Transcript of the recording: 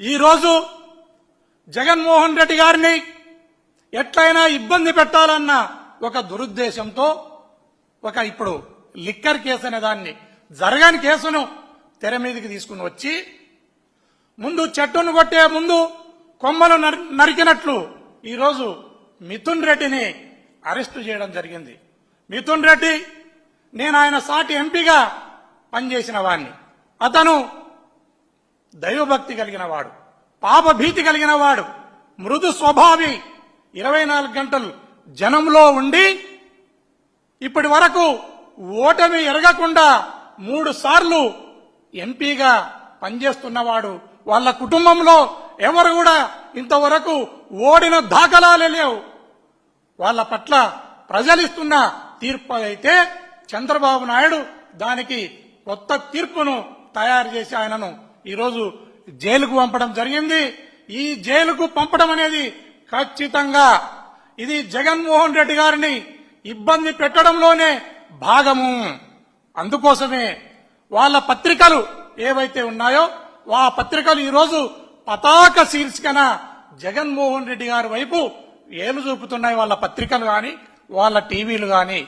ఈరోజు జగన్మోహన్ రెడ్డి గారిని ఎట్లయినా ఇబ్బంది పెట్టాలన్న ఒక దురుద్దేశంతో ఒక ఇప్పుడు లిక్కర్ కేసు అనే దాన్ని జరగని కేసును తెర మీదకి తీసుకుని వచ్చి ముందు చెట్టును కొట్టే ముందు కొమ్మలు నరి- నరికినట్లు ఈరోజు మిథున్ రెడ్డిని అరెస్టు చేయడం జరిగింది. మిథున్ రెడ్డి నేను ఆయన సాటి ఎంపీగా పనిచేసిన వాణ్ణి. అతను దైవభక్తి కలిగిన వాడు పాపభీతి కలిగిన వాడు మృదు స్వభావి. ఇరవై నాలుగు గంటలు జనంలో ఉండి ఇప్పటి వరకు ఓటమి ఎరగకుండా మూడు సార్లు ఎంపీగా పనిచేస్తున్నవాడు వాళ్ళ కుటుంబంలో ఎవరు కూడా ఇంతవరకు ఓడిన దాఖలాలే లేవు. వాళ్ళ పట్ల ప్రజలిస్తున్న తీర్పు అయితే చంద్రబాబు నాయుడు దానికి కొత్త తీర్పును తయారు చేసి ఆయనను ఈరోజు జైలుకు పంపడం జరిగింది. ఈ జైలుకు పంపడం అనేది ఖచ్చితంగా ఇది జగన్మోహన్ రెడ్డి గారిని ఇబ్బంది పెట్టడంలోనే భాగము. అందుకోసమే వాళ్ళ పత్రికలు ఏవైతే ఉన్నాయో ఆ పత్రికలు ఈరోజు పతాక శీర్షికన జగన్మోహన్ రెడ్డి గారి వైపు ఏలు చూపుతున్నాయి వాళ్ళ పత్రికలు కానీ వాళ్ళ టీవీలు కానీ